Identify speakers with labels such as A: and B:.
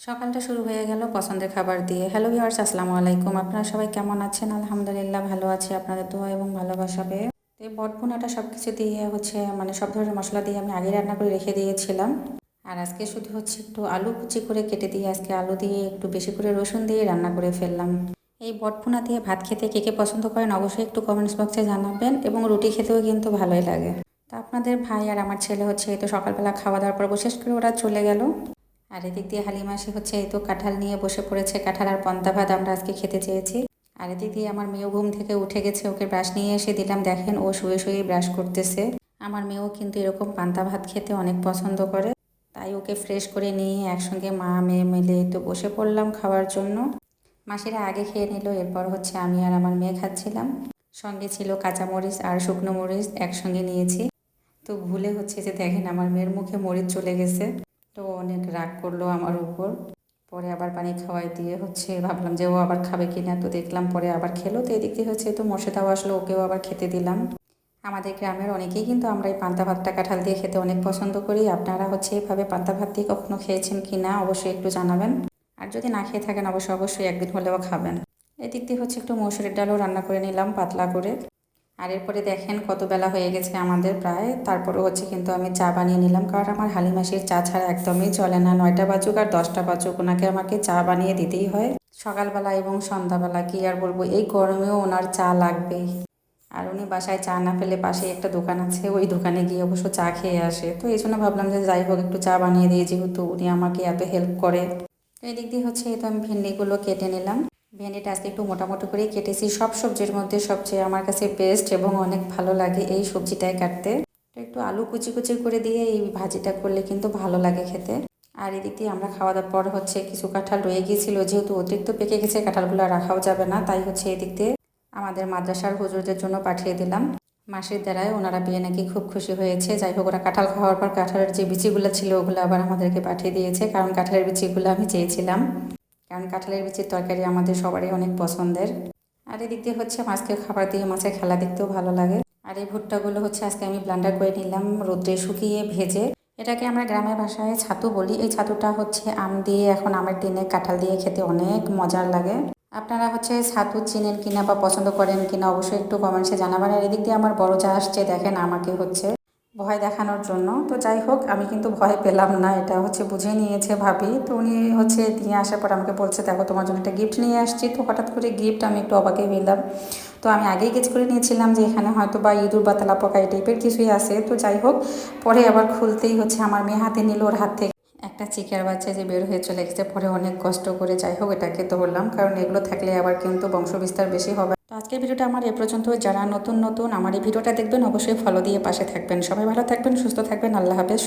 A: সকালটা শুরু হয়ে গেল পছন্দের খাবার দিয়ে। হ্যালো ভিউয়ার্স আসসালামু আলাইকুম। আপনারা সবাই কেমন আছেন? আলহামদুলিল্লাহ, ভালো আছি। আপনাদের দোয়া এবং ভালোবাসা পেয়ে। এই বটভুনাটা সব কিছু দিয়ে হচ্ছে মানে সব ধরনের মশলা দিয়ে আমি আগে রান্না করে রেখে দিয়েছিলাম। আর আজকে শুধু হচ্ছে একটু আলু কুচি করে কেটে দিয়ে আজকে আলু দিয়ে একটু বেশি করে রসুন দিয়ে রান্না করে ফেললাম। এই বটভুনা দিয়ে ভাত খেতে কে কে পছন্দ করেন অবশ্যই একটু কমেন্টস বক্সে জানাবেন এবং রুটি খেতেও কিন্তু ভালোই লাগে। তো আপনাদের ভাই আর আমার ছেলে হচ্ছে, এই তো সকালবেলা খাওয়া দাওয়ার পর বিশেষ করে ওরা চলে গেল। আর এদিক দিয়ে হালিমাসি হচ্ছে এই তো কাঁঠাল নিয়ে বসে পড়েছে। কাঁঠাল আর পন্তা ভাত আমরা আজকে খেতে চেয়েছি। আর এদিক দিয়ে আমার মেয়েও ঘুম থেকে উঠে গেছে, ওকে ব্রাশ নিয়ে এসে দিলাম। দেখেন, ও শুয়ে শুয়ে ব্রাশ করতেছে। আমার মেয়েও কিন্তু এরকম পান্তা ভাত খেতে অনেক পছন্দ করে। তাই ওকে ফ্রেশ করে নিয়ে একসঙ্গে মা, মেয়ে মিলে তো বসে পড়লাম খাওয়ার জন্য। মাসিরা আগে খেয়ে নিল, এরপর হচ্ছে আমি আর আমার মেয়ে খাচ্ছিলাম। সঙ্গে ছিল কাঁচামরিচ আর শুকনো মরিচ একসঙ্গে নিয়েছি। তো ভুলে হচ্ছে যে দেখেন, আমার মেয়ের মুখে মরিচ চলে গেছে। তো অনেক রাগ করল আমার উপর। পরে আবার পানি খাওয়াই দিয়ে হচ্ছে ভাবলাম যে ও আবার খাবে কিনা। তো দেখলাম পরে আবার খেলো। তো এদিক দিয়ে হচ্ছে তো মোর্শেদাও আসলো, ওকেও আবার খেতে দিলাম। আমাদের গ্রামের অনেকেই কিন্তু আমরা এই পান্তা ভাতটা কাঁঠাল দিয়ে খেতে অনেক পছন্দ করি। আপনারা হচ্ছে এইভাবে পান্তা ভাত দিয়ে কখনো খেয়েছেন কি না অবশ্যই একটু জানাবেন। আর যদি না খেয়ে থাকেন অবশ্যই অবশ্যই একদিন হলেও খাবেন। এদিক দিয়ে হচ্ছে একটু মসুরির ডালও রান্না করে নিলাম পাতলা করে। আর এরপরে দেখেন কত বেলা হয়ে গেছে আমাদের প্রায়। তারপরে হচ্ছে কিন্তু আমি চা বানিয়ে নিলাম, কারণ আমার হালিমাসির চা ছাড়া একদমই চলে না। নয়টা বাজুক আর দশটা বাজুক, ওনাকে আমাকে চা বানিয়ে দিতেই হয়। সকালবেলা এবং সন্ধ্যাবেলা কি আর বলব, এই গরমেও ওনার চা লাগবেই। আর উনি বাসায় চা না পেলে পাশে একটা দোকান আছে, ওই দোকানে গিয়ে অবশ্য চা খেয়ে আসে। তো এই জন্য ভাবলাম যে যাই হোক, একটু চা বানিয়ে দিই, যেহেতু উনি আমাকে এত হেল্প করে। এই দিক দিয়ে হচ্ছে এই তো আমি ভেন্ডিগুলো কেটে নিলাম। ভেন্ডিটা আজকে একটু মোটামুটি করেই কেটেছি। সব সবজির মধ্যে সবচেয়ে আমার কাছে বেস্ট এবং অনেক ভালো লাগে এই সবজিটাই কাটতে। একটু আলু কুচি কুচি করে দিয়ে এই ভাজিটা করলে কিন্তু ভালো লাগে খেতে। আর এদিক দিয়ে আমরা খাওয়া দাওয়ার পর হচ্ছে কিছু কাঁঠাল রয়ে গিয়েছিল, যেহেতু অতিরিক্ত পেকে গেছে, কাঁঠালগুলো রাখাও যাবে না, তাই হচ্ছে এদিক দিয়ে আমাদের মাদ্রাসার হুজুরদের জন্য পাঠিয়ে দিলাম। মাসির দ্বারায় ওনারা বিয়ে নাকি খুব খুশি হয়েছে। যাই হোক, ওরা কাঁঠাল খাওয়ার পর কাঁঠালের যে বিচিগুলো ছিল, ওগুলো আবার আমাদেরকে পাঠিয়ে দিয়েছে, কারণ কাঁঠালের বিচিগুলো আমি চেয়েছিলাম। কারণ কাঁঠালের বিচির তরকারি আমাদের সবারই অনেক পছন্দের। আর এদিক দিয়ে হচ্ছে মাছকে খাবার দিয়ে মাছের খেলা দেখতেও ভালো লাগে। আর এই ভুট্টাগুলো হচ্ছে আজকে আমি ব্লান্ডার করে নিলাম, রোদ্রে শুকিয়ে ভেজে। এটাকে আমরা গ্রামের ভাষায় ছাতু বলি। এই ছাতুটা হচ্ছে আম দিয়ে, এখন আমের দিনে কাঁঠাল দিয়ে খেতে অনেক মজার লাগে। আপনারা হচ্ছে ছাতু চিনেন কিনা বা পছন্দ করেন কিনা অবশ্যই একটু কমেন্টসে জানাবেন। আর এদিক দিয়ে আমার বড় যা আসছে, দেখেন আমাকে হচ্ছে। ভয় দেখানোর জন্য। তো যাই হোক, আমি কিন্তু ভয় পেলাম না, এটা হচ্ছে বুঝে নিয়েছে ভাবি। তো উনি হচ্ছে নিয়ে আসার পর আমাকে বলছে, দেখো, তোমার জন্য একটা গিফট নিয়ে আসছি। তো হঠাৎ করে গিফট আমি একটু অবাকে পেলাম তো আমি আগেই গেছ করে নিয়েছিলাম যে এখানে হয়তো বা ইঁদুর বা তেলা পোকা এই টাইপের কিছুই আছে। তো যাই হোক, পরে আবার খুলতেই হচ্ছে, আমার মেয়ে হাতে নিল ওর হাত থেকে। একটা চিকার বাচ্চা যে বের হয়ে চলে গেছে, পরে অনেক কষ্ট করে যাই হোক এটাকে ধরলাম কারণ এগুলো থাকলে আবার কিন্তু বংশবিস্তার বেশি হবে। তো আজকের ভিডিওটা আমার এ পর্যন্ত যারা নতুন নতুন আমার এই ভিডিওটা দেখবেন, অবশ্যই ফলো দিয়ে পাশে থাকবেন। সবাই ভালো থাকবেন, সুস্থ থাকবেন। আল্লাহ হাফেজ